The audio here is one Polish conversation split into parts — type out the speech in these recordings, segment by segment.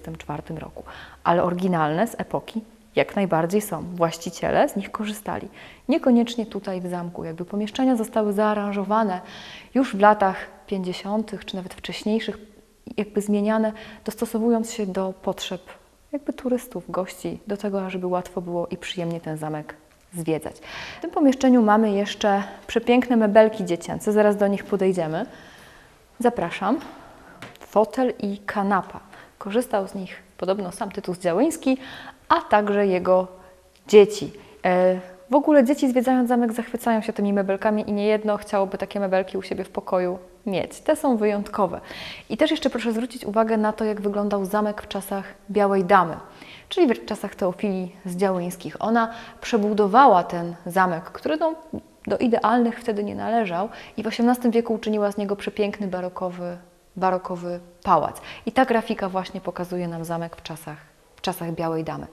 1924 roku. Ale oryginalne z epoki jak najbardziej są. Właściciele z nich korzystali. Niekoniecznie tutaj w zamku. Jakby pomieszczenia zostały zaaranżowane już w latach 50. czy nawet wcześniejszych, jakby zmieniane, dostosowując się do potrzeb jakby turystów, gości, do tego, żeby łatwo było i przyjemnie ten zamek zwiedzać. W tym pomieszczeniu mamy jeszcze przepiękne mebelki dziecięce, zaraz do nich podejdziemy. Zapraszam. Fotel i kanapa. Korzystał z nich podobno sam Tytus Działyński, a także jego dzieci. E, W ogóle dzieci zwiedzając zamek zachwycają się tymi mebelkami i niejedno chciałoby takie mebelki u siebie w pokoju mieć. Te są wyjątkowe. I też jeszcze proszę zwrócić uwagę na to, jak wyglądał zamek w czasach Białej Damy, czyli w czasach Teofilii z Działyńskich. Ona przebudowała ten zamek, który no, do idealnych wtedy nie należał i w XVIII wieku uczyniła z niego przepiękny barokowy, barokowy pałac. I ta grafika właśnie pokazuje nam zamek w czasach w czasach Białej Damy.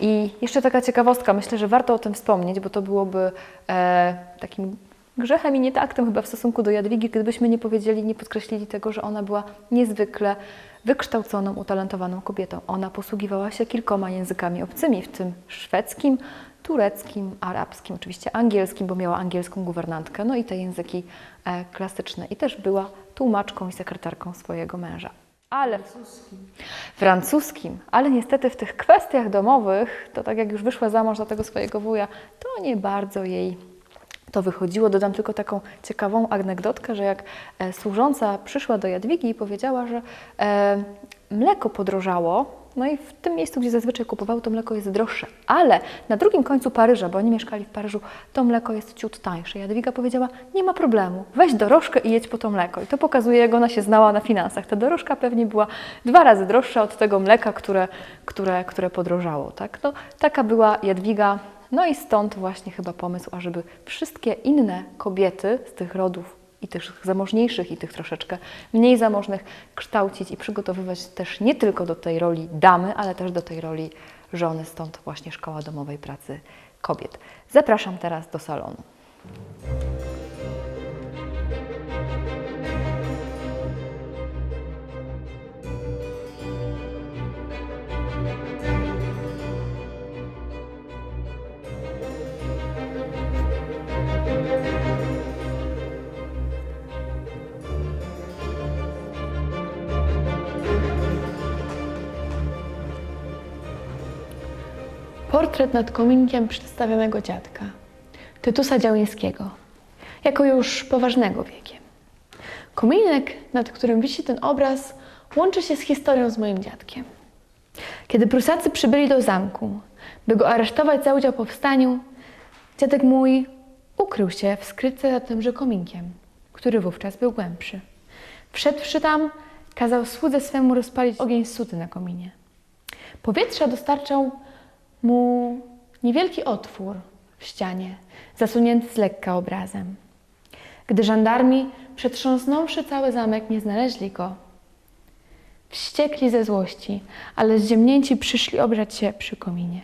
I jeszcze taka ciekawostka, myślę, że warto o tym wspomnieć, bo to byłoby e, takim grzechem i nietaktem chyba w stosunku do Jadwigi, gdybyśmy nie powiedzieli, nie podkreślili tego, że ona była niezwykle wykształconą, utalentowaną kobietą. Ona posługiwała się kilkoma językami obcymi, w tym szwedzkim, tureckim, arabskim, oczywiście angielskim, bo miała angielską guwernantkę, no i te języki e, klasyczne. I też była tłumaczką i sekretarką swojego męża. Ale francuskim, ale niestety w tych kwestiach domowych, to tak jak już wyszła za mąż za tego swojego wuja, to nie bardzo jej to wychodziło. Dodam tylko taką ciekawą anegdotkę, że jak e, służąca przyszła do Jadwigi i powiedziała, że e, mleko podrożało, no i w tym miejscu, gdzie zazwyczaj kupowały, to mleko jest droższe, ale na drugim końcu Paryża, bo oni mieszkali w Paryżu, to mleko jest ciut tańsze. Jadwiga powiedziała, nie ma problemu, weź dorożkę i jedź po to mleko. I to pokazuje, jak ona się znała na finansach. Ta dorożka pewnie była dwa razy droższa od tego mleka, które, które, które podrożało. Tak? No, taka była Jadwiga, no i stąd właśnie chyba pomysł, ażeby wszystkie inne kobiety z tych rodów i tych zamożniejszych, i tych troszeczkę mniej zamożnych kształcić i przygotowywać też nie tylko do tej roli damy, ale też do tej roli żony. Stąd właśnie Szkoła Domowej Pracy Kobiet. Zapraszam teraz do salonu. Portret nad kominkiem przedstawionego dziadka, Tytusa Działyńskiego, jako już poważnego wiekiem. Kominek, nad którym wisi ten obraz, łączy się z historią z moim dziadkiem. Kiedy Prusacy przybyli do zamku, by go aresztować za udział w powstaniu, dziadek mój ukrył się w skrytce za tymże kominkiem, który wówczas był głębszy. Wszedłszy tam, kazał słudze swemu rozpalić ogień suty na kominie. Powietrza dostarczał mu niewielki otwór w ścianie, zasunięty z lekka obrazem. Gdy żandarmi, przetrząsnąwszy cały zamek, nie znaleźli go, wściekli ze złości, ale zziemnięci przyszli obrzać się przy kominie.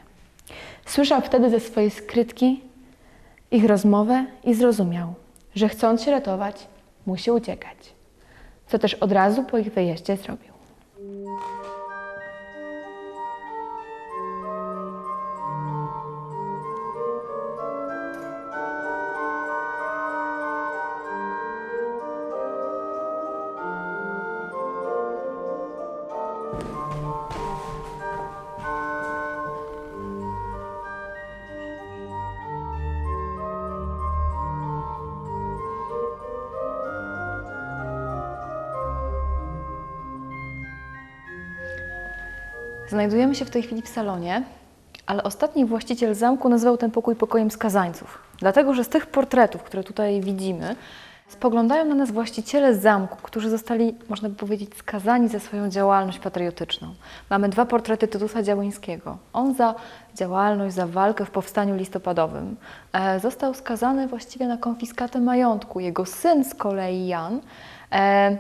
Słyszał wtedy ze swojej skrytki ich rozmowę i zrozumiał, że chcąc się ratować, musi uciekać, co też od razu po ich wyjeździe zrobił. Znajdujemy się w tej chwili w salonie, ale ostatni właściciel zamku nazywał ten pokój pokojem skazańców. Dlatego, że z tych portretów, które tutaj widzimy, spoglądają na nas właściciele zamku, którzy zostali, można by powiedzieć, skazani za swoją działalność patriotyczną. Mamy dwa portrety Tytusa Działyńskiego. On za działalność, za walkę w powstaniu listopadowym e, został skazany właściwie na konfiskatę majątku. Jego syn z kolei, Jan, e,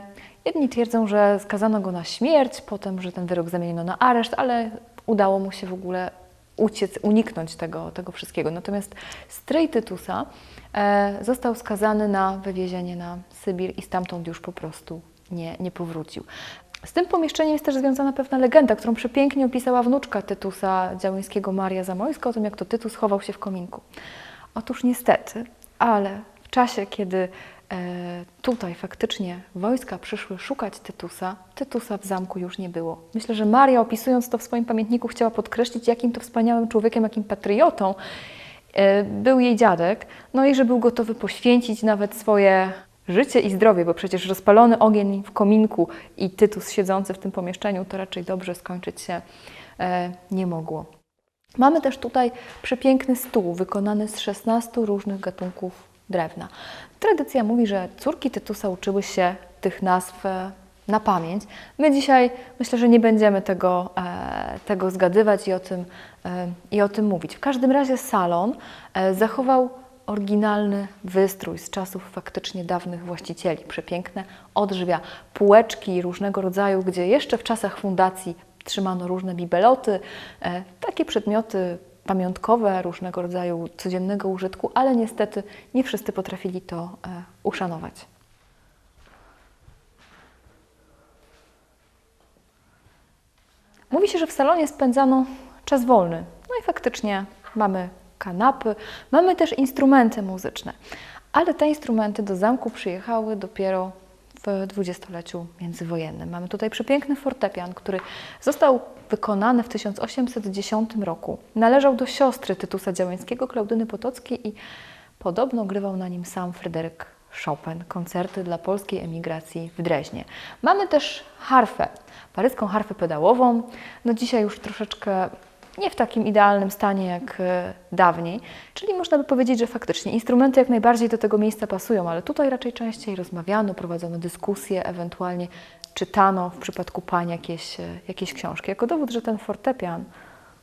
Jedni twierdzą, że skazano go na śmierć, potem, że ten wyrok zamieniono na areszt, ale udało mu się w ogóle uciec, uniknąć tego, tego wszystkiego. Natomiast stryj Tytusa e, został skazany na wywiezienie na Sybir i stamtąd już po prostu nie, nie powrócił. Z tym pomieszczeniem jest też związana pewna legenda, którą przepięknie opisała wnuczka Tytusa Działyńskiego, Maria Zamojska, o tym, jak to Tytus chował się w kominku. Otóż niestety, ale w czasie, kiedy tutaj faktycznie wojska przyszły szukać Tytusa, Tytusa w zamku już nie było. Myślę, że Maria opisując to w swoim pamiętniku chciała podkreślić, jakim to wspaniałym człowiekiem, jakim patriotą e, był jej dziadek, no i że był gotowy poświęcić nawet swoje życie i zdrowie, bo przecież rozpalony ogień w kominku i Tytus siedzący w tym pomieszczeniu, to raczej dobrze skończyć się e, nie mogło. Mamy też tutaj przepiękny stół wykonany z 16 różnych gatunków drewna. Tradycja mówi, że córki Tytusa uczyły się tych nazw e, na pamięć. My dzisiaj myślę, że nie będziemy tego, e, tego zgadywać i o, tym, e, i o tym mówić. W każdym razie salon zachował oryginalny wystrój z czasów faktycznie dawnych właścicieli. Przepiękne odrzwia, półeczki różnego rodzaju, gdzie jeszcze w czasach fundacji trzymano różne bibeloty, takie przedmioty pamiątkowe, różnego rodzaju codziennego użytku, ale niestety nie wszyscy potrafili to e, uszanować. Mówi się, że w salonie spędzano czas wolny. No i faktycznie mamy kanapy, mamy też instrumenty muzyczne. Ale te instrumenty do zamku przyjechały dopiero w dwudziestoleciu międzywojennym. Mamy tutaj przepiękny fortepian, który został wykonany w 1810 roku. Należał do siostry Tytusa Działeńskiego, Klaudyny Potockiej i podobno grywał na nim sam Fryderyk Chopin, koncerty dla polskiej emigracji w Dreźnie. Mamy też harfę, paryską harfę pedałową, no dzisiaj już troszeczkę nie w takim idealnym stanie jak e, dawniej, czyli można by powiedzieć, że faktycznie instrumenty jak najbardziej do tego miejsca pasują, ale tutaj raczej częściej rozmawiano, prowadzono dyskusje, ewentualnie czytano w przypadku pań jakieś, e, jakieś książki. Jako dowód, że ten fortepian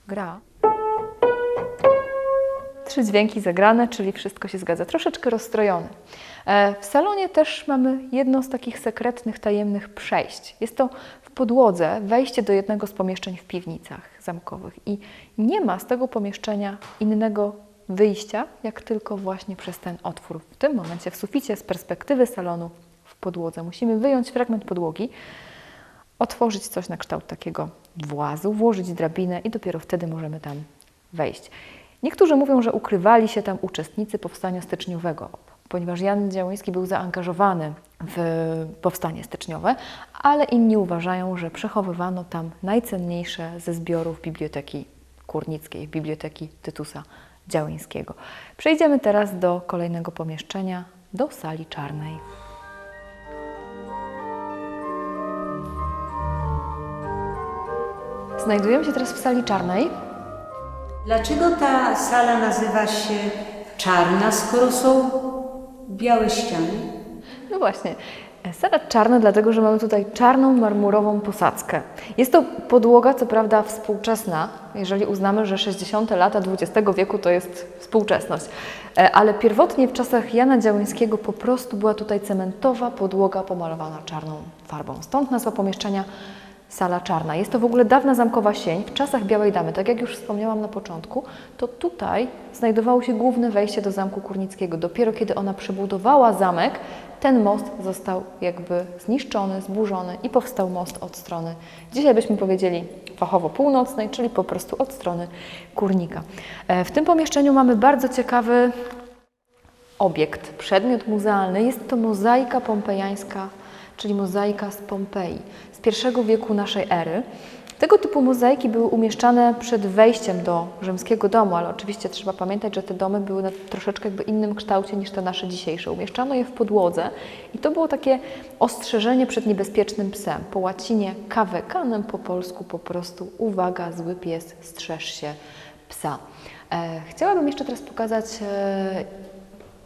gra, Trzy dźwięki zagrane, czyli wszystko się zgadza. Troszeczkę rozstrojony. E, W salonie też mamy jedno z takich sekretnych, tajemnych przejść. Jest to podłodze wejście do jednego z pomieszczeń w piwnicach zamkowych i nie ma z tego pomieszczenia innego wyjścia, jak tylko właśnie przez ten otwór. W tym momencie w suficie z perspektywy salonu w podłodze. Musimy wyjąć fragment podłogi, otworzyć coś na kształt takiego włazu, włożyć drabinę i dopiero wtedy możemy tam wejść. Niektórzy mówią, że ukrywali się tam uczestnicy powstania styczniowego, ponieważ Jan Działyński był zaangażowany w powstanie styczniowe, ale inni uważają, że przechowywano tam najcenniejsze ze zbiorów Biblioteki Kurnickiej, Biblioteki Tytusa Działyńskiego. Przejdziemy teraz do kolejnego pomieszczenia, do sali czarnej. Znajdujemy się teraz w sali czarnej. Dlaczego ta sala nazywa się czarna, skoro są białe ściany? No właśnie. Sala czarna, dlatego że mamy tutaj czarną marmurową posadzkę. Jest to podłoga, co prawda współczesna, jeżeli uznamy, że 60. lata XX wieku to jest współczesność. E, Ale pierwotnie w czasach Jana Działyńskiego po prostu była tutaj cementowa podłoga pomalowana czarną farbą. Stąd nazwa pomieszczenia Sala Czarna. Jest to w ogóle dawna zamkowa sień w czasach Białej Damy. Tak jak już wspomniałam na początku, to tutaj znajdowało się główne wejście do Zamku Kurnickiego. Dopiero kiedy ona przebudowała zamek, ten most został jakby zniszczony, zburzony i powstał most od strony, dzisiaj byśmy powiedzieli fachowo północnej, czyli po prostu od strony Kurnika. E, W tym pomieszczeniu mamy bardzo ciekawy obiekt, przedmiot muzealny. Jest to mozaika pompejańska, czyli mozaika z Pompeji pierwszego wieku naszej ery. Tego typu mozaiki były umieszczane przed wejściem do rzymskiego domu, ale oczywiście trzeba pamiętać, że te domy były na troszeczkę jakby innym kształcie niż te nasze dzisiejsze. Umieszczano je w podłodze i to było takie ostrzeżenie przed niebezpiecznym psem. Po łacinie cave canem, po polsku po prostu uwaga, zły pies, strzeż się psa. E, chciałabym jeszcze teraz pokazać e,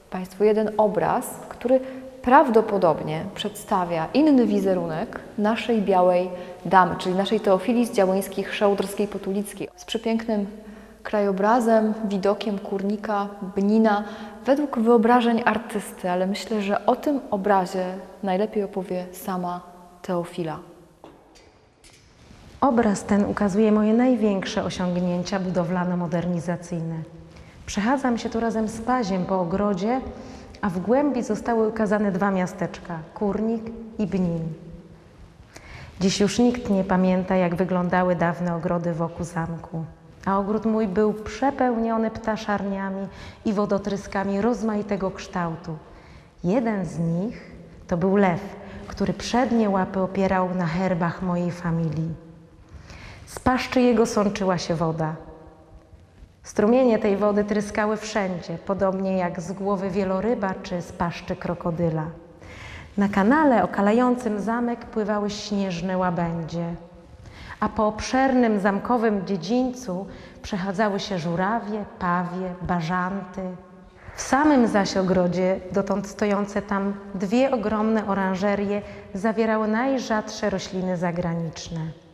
Państwu jeden obraz, który prawdopodobnie przedstawia inny wizerunek naszej białej damy, czyli naszej Teofilii z Działyńskich Szałdrskiej Potulickiej, z przepięknym krajobrazem, widokiem kurnika, Bnina, według wyobrażeń artysty, ale myślę, że o tym obrazie najlepiej opowie sama Teofila. Obraz ten ukazuje moje największe osiągnięcia budowlano-modernizacyjne. Przechadzam się tu razem z Paziem po ogrodzie, a w głębi zostały ukazane dwa miasteczka Kurnik i Bnin. Dziś już nikt nie pamięta, jak wyglądały dawne ogrody wokół zamku. A ogród mój był przepełniony ptaszarniami i wodotryskami rozmaitego kształtu. Jeden z nich to był lew, który przednie łapy opierał na herbach mojej familii. Z paszczy jego sączyła się woda. Strumienie tej wody tryskały wszędzie, podobnie jak z głowy wieloryba czy z paszczy krokodyla. Na kanale okalającym zamek pływały śnieżne łabędzie, a po obszernym zamkowym dziedzińcu przechadzały się żurawie, pawie, bażanty. W samym zaś ogrodzie, dotąd stojące tam dwie ogromne oranżerie, zawierały najrzadsze rośliny zagraniczne.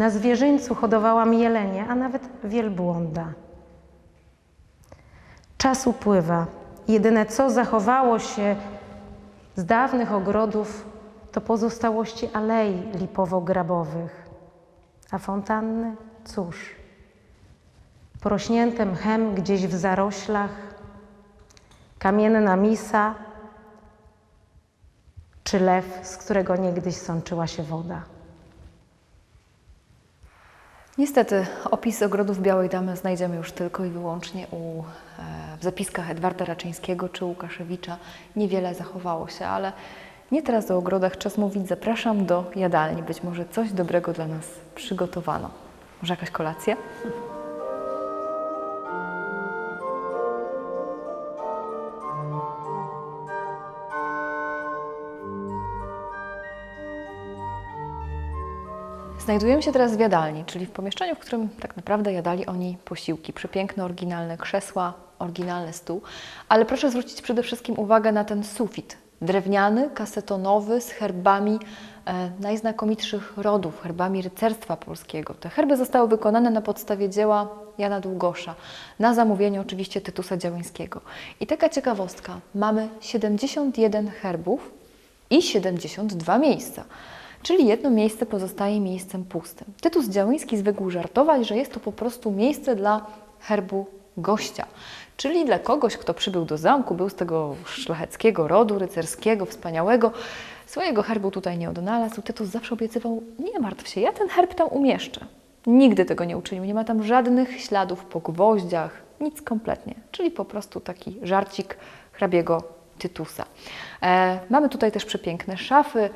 Na zwierzyńcu hodowałam jelenie, a nawet wielbłąda. Czas upływa. Jedyne co zachowało się z dawnych ogrodów to pozostałości alei lipowo-grabowych. A fontanny? Cóż, porośnięte mchem gdzieś w zaroślach, kamienna misa czy lew, z którego niegdyś sączyła się woda. Niestety opis ogrodów Białej Damy znajdziemy już tylko i wyłącznie u, e, w zapiskach Edwarda Raczyńskiego czy Łukaszewicza. Niewiele zachowało się, ale nie teraz o ogrodach czas mówić. Zapraszam do jadalni. Być może coś dobrego dla nas przygotowano. Może jakaś kolacja? Znajdujemy się teraz w jadalni, czyli w pomieszczeniu, w którym tak naprawdę jadali oni posiłki. Przepiękne, oryginalne krzesła, oryginalny stół. Ale proszę zwrócić przede wszystkim uwagę na ten sufit. Drewniany, kasetonowy, z herbami e, najznakomitszych rodów, herbami rycerstwa polskiego. Te herby zostały wykonane na podstawie dzieła Jana Długosza, na zamówienie oczywiście Tytusa Działyńskiego. I taka ciekawostka, mamy 71 herbów i 72 miejsca. Czyli jedno miejsce pozostaje miejscem pustym. Tytus Działyński zwykł żartować, że jest to po prostu miejsce dla herbu gościa, czyli dla kogoś, kto przybył do zamku, był z tego szlacheckiego rodu, rycerskiego, wspaniałego. Swojego herbu tutaj nie odnalazł. Tytus zawsze obiecywał, nie martw się, ja ten herb tam umieszczę. Nigdy tego nie uczynił, nie ma tam żadnych śladów po gwoździach, nic kompletnie. Czyli po prostu taki żarcik hrabiego Tytusa. E, mamy tutaj też przepiękne szafy,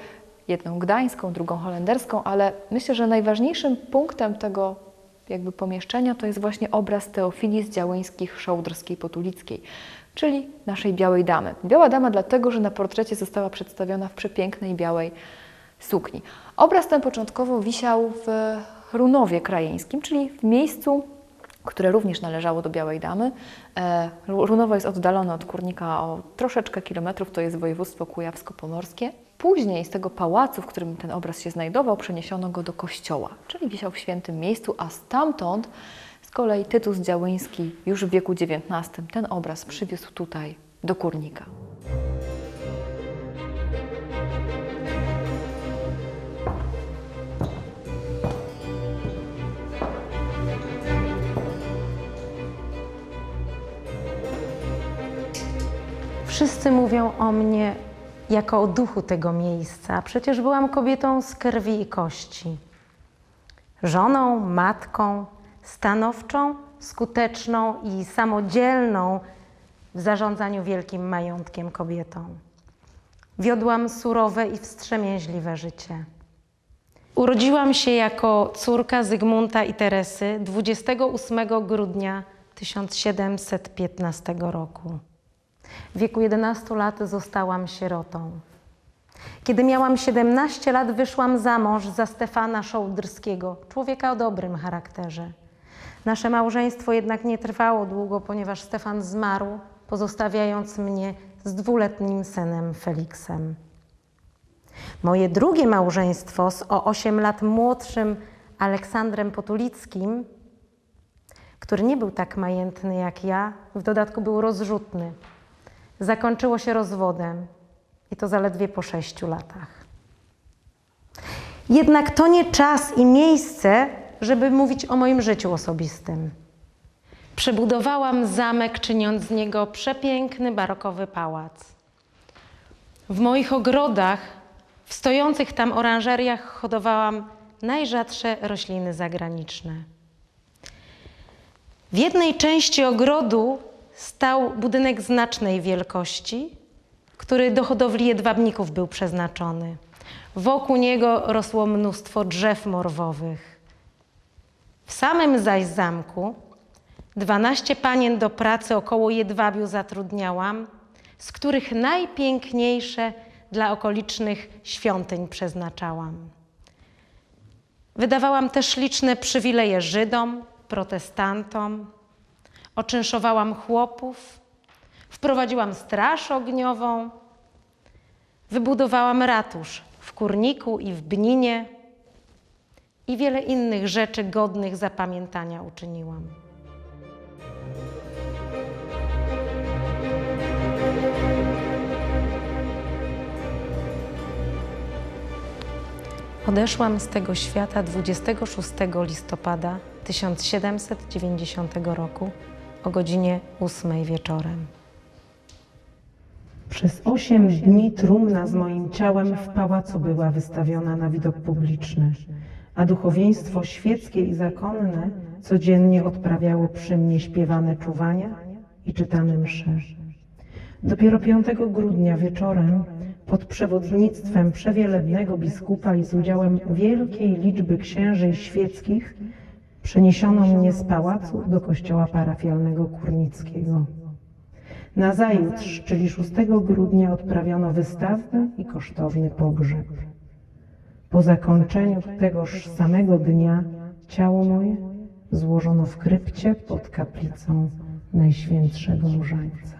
jedną gdańską, drugą holenderską, ale myślę, że najważniejszym punktem tego jakby pomieszczenia to jest właśnie obraz Teofilii z Działyńskich Szołdrskiej Potulickiej, czyli naszej Białej Damy. Biała Dama dlatego, że na portrecie została przedstawiona w przepięknej białej sukni. Obraz ten początkowo wisiał w Runowie Krajeńskim, czyli w miejscu, które również należało do Białej Damy. E, Runowo jest oddalone od Kurnika o troszeczkę kilometrów, to jest województwo kujawsko-pomorskie. Później z tego pałacu, w którym ten obraz się znajdował, przeniesiono go do kościoła, czyli wisiał w świętym miejscu, a stamtąd z kolei Tytus Działyński już w wieku XIX ten obraz przywiózł tutaj do Kurnika. Wszyscy mówią o mnie jako o duchu tego miejsca, przecież byłam kobietą z krwi i kości. Żoną, matką, stanowczą, skuteczną i samodzielną w zarządzaniu wielkim majątkiem kobietą. Wiodłam surowe i wstrzemięźliwe życie. Urodziłam się jako córka Zygmunta i Teresy 28 grudnia 1715 roku. W wieku 11 lat zostałam sierotą. Kiedy miałam 17 lat, wyszłam za mąż za Stefana Szołdrskiego, człowieka o dobrym charakterze. Nasze małżeństwo jednak nie trwało długo, ponieważ Stefan zmarł, pozostawiając mnie z dwuletnim synem Feliksem. Moje drugie małżeństwo z o 8 lat młodszym Aleksandrem Potulickim, który nie był tak majętny jak ja, w dodatku był rozrzutny zakończyło się rozwodem i to zaledwie po sześciu latach. Jednak to nie czas i miejsce, żeby mówić o moim życiu osobistym. Przebudowałam zamek, czyniąc z niego przepiękny barokowy pałac. W moich ogrodach W stojących tam oranżeriach hodowałam najrzadsze rośliny zagraniczne. W jednej części ogrodu stał budynek znacznej wielkości, który do hodowli jedwabników był przeznaczony. Wokół niego rosło mnóstwo drzew morwowych. W samym zaś zamku 12 panien do pracy około jedwabiu zatrudniałam, z których najpiękniejsze dla okolicznych świątyń przeznaczałam. Wydawałam też liczne przywileje Żydom, protestantom, oczynszowałam chłopów, wprowadziłam straż ogniową, wybudowałam ratusz w Kurniku i w Bninie i wiele innych rzeczy godnych zapamiętania uczyniłam. Odeszłam z tego świata 26 listopada 1790 roku o godzinie 8 wieczorem. Przez osiem dni trumna z moim ciałem w pałacu była wystawiona na widok publiczny, a duchowieństwo świeckie i zakonne codziennie odprawiało przy mnie śpiewane czuwania i czytane msze. Dopiero 5 grudnia wieczorem pod przewodnictwem przewielebnego biskupa i z udziałem wielkiej liczby księży świeckich przeniesiono mnie z pałacu do kościoła parafialnego Kurnickiego. Nazajutrz, czyli 6 grudnia, odprawiono wystawny i kosztowny pogrzeb. Po zakończeniu tegoż samego dnia ciało moje złożono w krypcie pod kaplicą Najświętszego Różańca.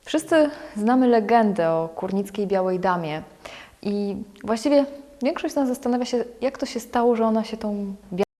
Wszyscy znamy legendę o kurnickiej białej damie i właściwie większość z nas zastanawia się, jak to się stało, że ona się tą